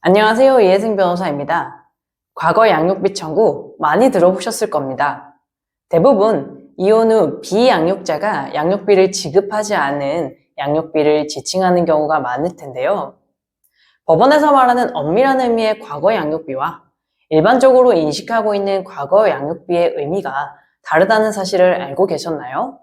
안녕하세요. 이혜승 변호사입니다. 과거 양육비 청구 많이 들어보셨을 겁니다. 대부분 이혼 후 비양육자가 양육비를 지급하지 않은 양육비를 지칭하는 경우가 많을 텐데요. 법원에서 말하는 엄밀한 의미의 과거 양육비와 일반적으로 인식하고 있는 과거 양육비의 의미가 다르다는 사실을 알고 계셨나요?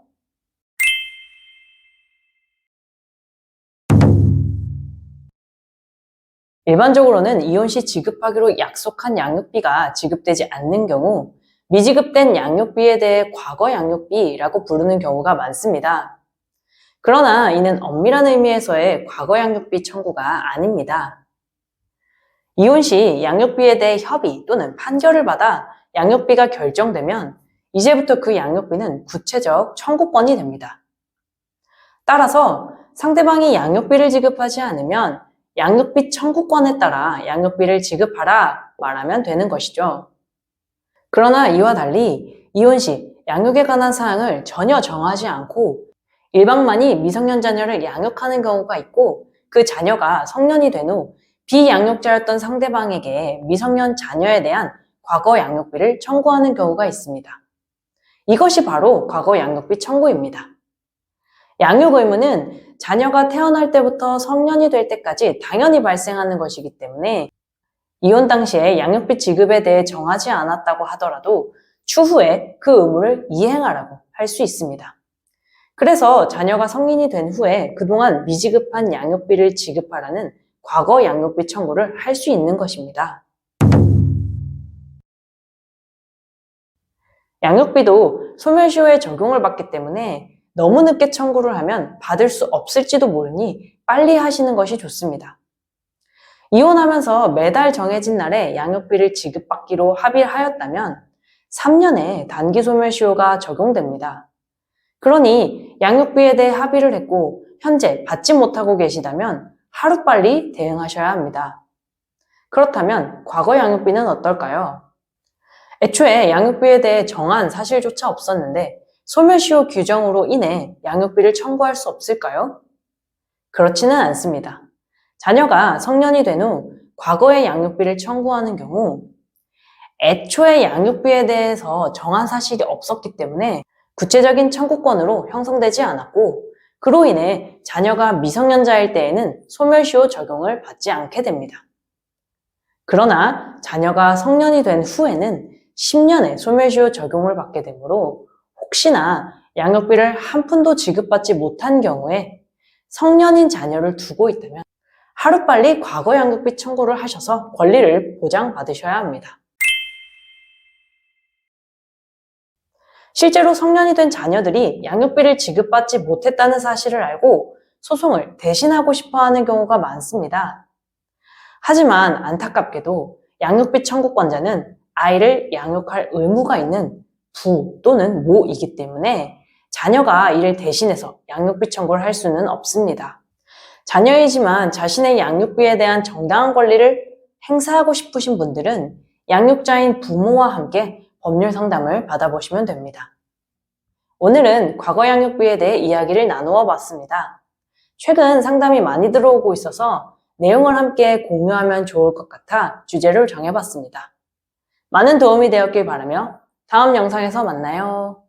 일반적으로는 이혼 시 지급하기로 약속한 양육비가 지급되지 않는 경우 미지급된 양육비에 대해 과거 양육비라고 부르는 경우가 많습니다. 그러나 이는 엄밀한 의미에서의 과거 양육비 청구가 아닙니다. 이혼 시 양육비에 대해 협의 또는 판결을 받아 양육비가 결정되면 이제부터 그 양육비는 구체적 청구권이 됩니다. 따라서 상대방이 양육비를 지급하지 않으면 양육비 청구권에 따라 양육비를 지급하라 말하면 되는 것이죠. 그러나 이와 달리 이혼 시 양육에 관한 사항을 전혀 정하지 않고 일방만이 미성년 자녀를 양육하는 경우가 있고 그 자녀가 성년이 된 후 비양육자였던 상대방에게 미성년 자녀에 대한 과거 양육비를 청구하는 경우가 있습니다. 이것이 바로 과거 양육비 청구입니다. 양육 의무는 자녀가 태어날 때부터 성년이 될 때까지 당연히 발생하는 것이기 때문에 이혼 당시에 양육비 지급에 대해 정하지 않았다고 하더라도 추후에 그 의무를 이행하라고 할 수 있습니다. 그래서 자녀가 성인이 된 후에 그동안 미지급한 양육비를 지급하라는 과거 양육비 청구를 할 수 있는 것입니다. 양육비도 소멸시효에 적용을 받기 때문에 너무 늦게 청구를 하면 받을 수 없을지도 모르니 빨리 하시는 것이 좋습니다. 이혼하면서 매달 정해진 날에 양육비를 지급받기로 합의를 하였다면 3년의 단기 소멸시효가 적용됩니다. 그러니 양육비에 대해 합의를 했고 현재 받지 못하고 계시다면 하루빨리 대응하셔야 합니다. 그렇다면 과거 양육비는 어떨까요? 애초에 양육비에 대해 정한 사실조차 없었는데 소멸시효 규정으로 인해 양육비를 청구할 수 없을까요? 그렇지는 않습니다. 자녀가 성년이 된 후 과거의 양육비를 청구하는 경우 애초에 양육비에 대해서 정한 사실이 없었기 때문에 구체적인 청구권으로 형성되지 않았고 그로 인해 자녀가 미성년자일 때에는 소멸시효 적용을 받지 않게 됩니다. 그러나 자녀가 성년이 된 후에는 10년의 소멸시효 적용을 받게 되므로 혹시나 양육비를 한 푼도 지급받지 못한 경우에 성년인 자녀를 두고 있다면 하루빨리 과거 양육비 청구를 하셔서 권리를 보장받으셔야 합니다. 실제로 성년이 된 자녀들이 양육비를 지급받지 못했다는 사실을 알고 소송을 대신하고 싶어 하는 경우가 많습니다. 하지만 안타깝게도 양육비 청구권자는 아이를 양육할 의무가 있는 부 또는 모이기 때문에 자녀가 이를 대신해서 양육비 청구를 할 수는 없습니다. 자녀이지만 자신의 양육비에 대한 정당한 권리를 행사하고 싶으신 분들은 양육자인 부모와 함께 법률 상담을 받아보시면 됩니다. 오늘은 과거 양육비에 대해 이야기를 나누어 봤습니다. 최근 상담이 많이 들어오고 있어서 내용을 함께 공유하면 좋을 것 같아 주제를 정해봤습니다. 많은 도움이 되었길 바라며 다음 영상에서 만나요.